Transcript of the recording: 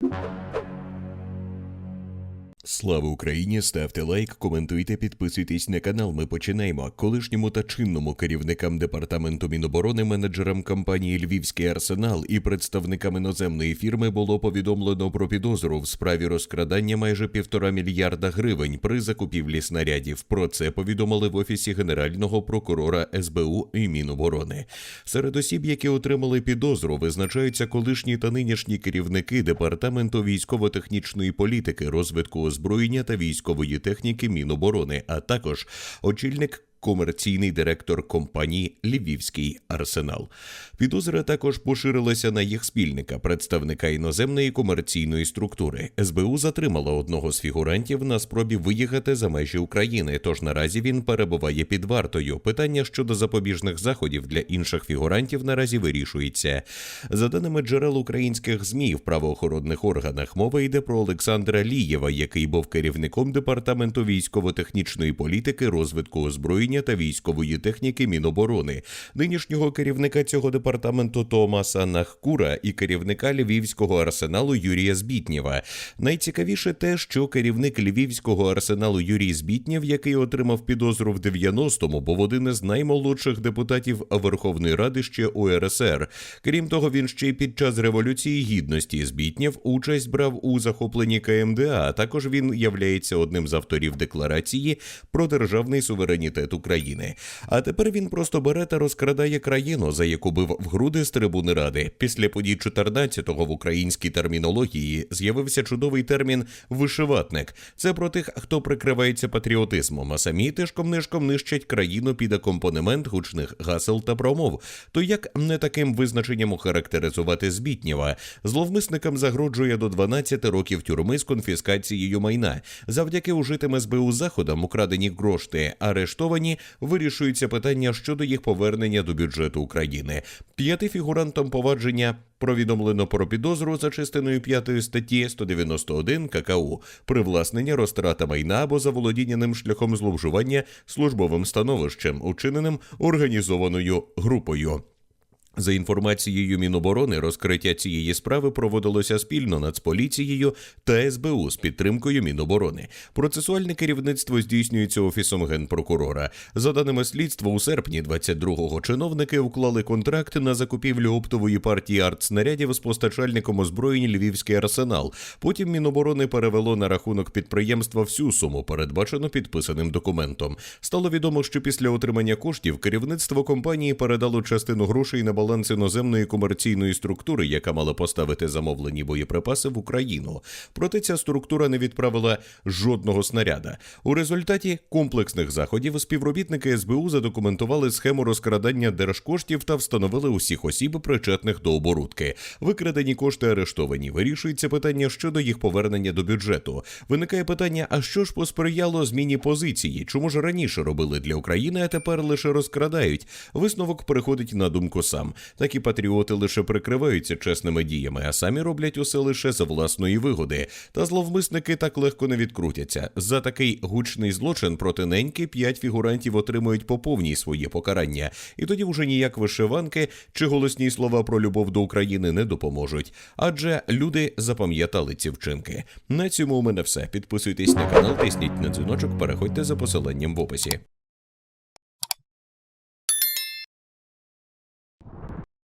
you Слава Україні! Ставте лайк, коментуйте, підписуйтесь на канал. Ми починаємо. Колишньому та чинному керівникам департаменту Міноборони, менеджерам компанії Львівський арсенал і представникам іноземної фірми було повідомлено про підозру в справі розкрадання майже півтора мільярда гривень при закупівлі снарядів. Про це повідомили в офісі генерального прокурора СБУ і Міноборони. Серед осіб, які отримали підозру, визначаються колишні та нинішні керівники департаменту військово-технічної політики, розвитку озброєння та військової техніки Міноборони, а також очільник. Комерційний директор компанії Львівський арсенал. Підозра також поширилася на їх спільника, представника іноземної комерційної структури. СБУ затримала одного з фігурантів на спробі виїхати за межі України. Тож наразі він перебуває під вартою. Питання щодо запобіжних заходів для інших фігурантів наразі вирішується. За даними джерел українських змі в правоохоронних органах, мова йде про Олександра Лієва, який був керівником департаменту військово-технічної політики, розвитку озброєння та військової техніки Міноборони, нинішнього керівника цього департаменту Томаса Нахкура і керівника Львівського арсеналу Юрія Збітнєва. Найцікавіше те, що керівник Львівського арсеналу Юрій Збітнєв, який отримав підозру в 90-му, був один із наймолодших депутатів Верховної Ради ще УРСР. Крім того, він ще й під час революції гідності Збітнєв участь брав у захопленні КМДА. Також він являється одним з авторів декларації про державний суверенітет України. А тепер він просто бере та розкрадає країну, за яку бив в груди з трибуни ради. Після подій 14-го в українській термінології з'явився чудовий термін вишиватник. Це про тих, хто прикривається патріотизмом, а самі тишком нишком нищать країну під акомпанемент гучних гасел та промов. То як не таким визначенням охарактеризувати Збітнєва? Зловмисникам загрожує до 12 років тюрми з конфіскацією майна. Завдяки ужитим СБУ заходам украдені грошти, арештовані вирішується питання щодо їх повернення до бюджету України. П'яти фігурантам повадження Повідомлено про підозру за частиною 5 статті 191 ККУ привласнення розтрата майна або заволодіння ним шляхом зловживання службовим становищем, учиненим організованою групою. За інформацією Міноборони, розкриття цієї справи проводилося спільно Нацполіцією та СБУ з підтримкою Міноборони. Процесуальне керівництво здійснюється офісом генпрокурора. За даними слідства, у серпні 22-го чиновники уклали контракт на закупівлю оптової партії артснарядів з постачальником озброєнь Львівський арсенал. Потім Міноборони перевело на рахунок підприємства всю суму, передбачену підписаним документом. Стало відомо, що після отримання коштів керівництво компанії передало частину грошей на баланс іноземної комерційної структури, яка мала поставити замовлені боєприпаси в Україну. Проте ця структура не відправила жодного снаряда. У результаті комплексних заходів співробітники СБУ задокументували схему розкрадання держкоштів та встановили усіх осіб, причетних до оборудки. Викрадені кошти арештовані. Вирішується питання щодо їх повернення до бюджету. Виникає питання: а що ж посприяло зміні позиції? Чому ж раніше робили для України, а тепер лише розкрадають? Висновок переходить на думку сам. Такі патріоти лише прикриваються чесними діями, а самі роблять усе лише за власної вигоди. Та зловмисники так легко не відкрутяться. За такий гучний злочин проти неньки п'ять фігурантів отримують по повній своє покарання, і тоді вже ніяк вишиванки чи голосні слова про любов до України не допоможуть. Адже люди запам'ятали ці вчинки. На цьому у мене все. Підписуйтесь на канал, тисніть на дзвіночок, переходьте за посиланням в описі.